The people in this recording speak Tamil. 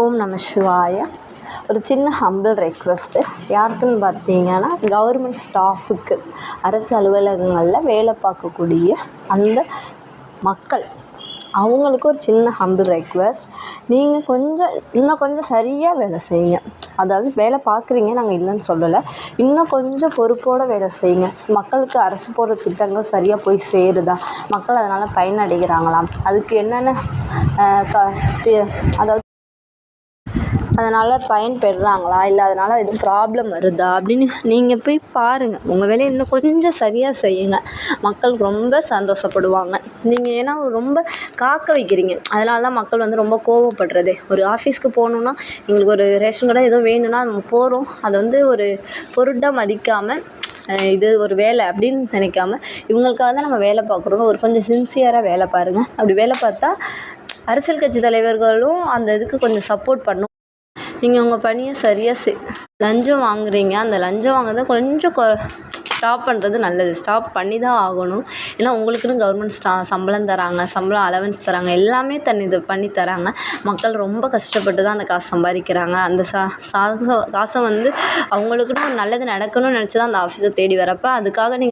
ஓம் நம சிவாய. ஒரு சின்ன ஹம்பிள் ரெக்வெஸ்ட்டு யாருக்குன்னு பார்த்தீங்கன்னா கவர்மெண்ட் ஸ்டாஃபுக்கு அரசு அலுவலகங்களில் வேலை பார்க்கக்கூடிய அந்த மக்கள் அவங்களுக்கு ஒரு சின்ன ஹம்பிள் ரெக்வெஸ்ட் நீங்கள் கொஞ்சம் இன்னும் கொஞ்சம் சரியாக வேலை செய்யுங்க. அதாவது வேலை பார்க்குறீங்க நாங்கள் இல்லைன்னு சொல்லலை. இன்னும் கொஞ்சம் பொறுப்போடு வேலை செய்யுங்க. மக்களுக்கு அரசு போடுற திட்டங்கள் சரியாக போய் சேருதா? மக்கள் அதனால் பயனடைகிறாங்களாம். அதுக்கு என்னென்ன க அதாவது அதனால் பயன் பெறுறாங்களா இல்லை அதனால் எதுவும் ப்ராப்ளம் வருதா? அப்படின்னு நீங்கள் போய் பாருங்கள் உங்கள் வேலையை இன்னும் கொஞ்சம் சரியாக செய்யுங்க. மக்கள் ரொம்ப சந்தோஷப்படுவாங்க. நீங்கள் ஏன்னா ரொம்ப காக்க வைக்கிறீங்க. அதனால தான் மக்கள் வந்து ரொம்ப கோவப்படுறதே. ஒரு ஆஃபீஸ்க்கு போகணுன்னா எங்களுக்கு ஒரு ரேஷன் கடை ஏதோ வேணும்னா நம்ம போகிறோம் அதை வந்து ஒரு பொருட்டாக மதிக்காமல் இது ஒரு வேலை அப்படின்னு நினைக்காம இவங்களுக்காக தான் நம்ம வேலை பார்க்குறோம் ஒரு கொஞ்சம் சின்சியராக வேலை பாருங்கள் அப்படி வேலை பார்த்தா அரசியல் கட்சி தலைவர்களும் அந்த இதுக்கு கொஞ்சம் சப்போர்ட் பண்ணும். நீங்கள் உங்கள் பணியை சரியாக செ லஞ்சம் வாங்குறீங்க. அந்த லஞ்சம் வாங்குறத கொஞ்சம் கொ ஸ்டாப் பண்ணுறது நல்லது. ஸ்டாப் பண்ணி தான் ஆகணும். ஏன்னா உங்களுக்குன்னு கவர்மெண்ட் ஸ்டா சம்பளம் தராங்க சம்பளம் அலவன்ஸ் தராங்க எல்லாமே தண்ணி இது பண்ணி தராங்க. மக்கள் ரொம்ப கஷ்டப்பட்டு தான் அந்த காசு சம்பாதிக்கிறாங்க. அந்த சா காசை காசை வந்து அவங்களுக்குன்னு ஒரு நல்லது நடக்கணும்னு நினச்சி தான் அந்த ஆஃபீஸை தேடி வரப்போ அதுக்காக நீங்கள்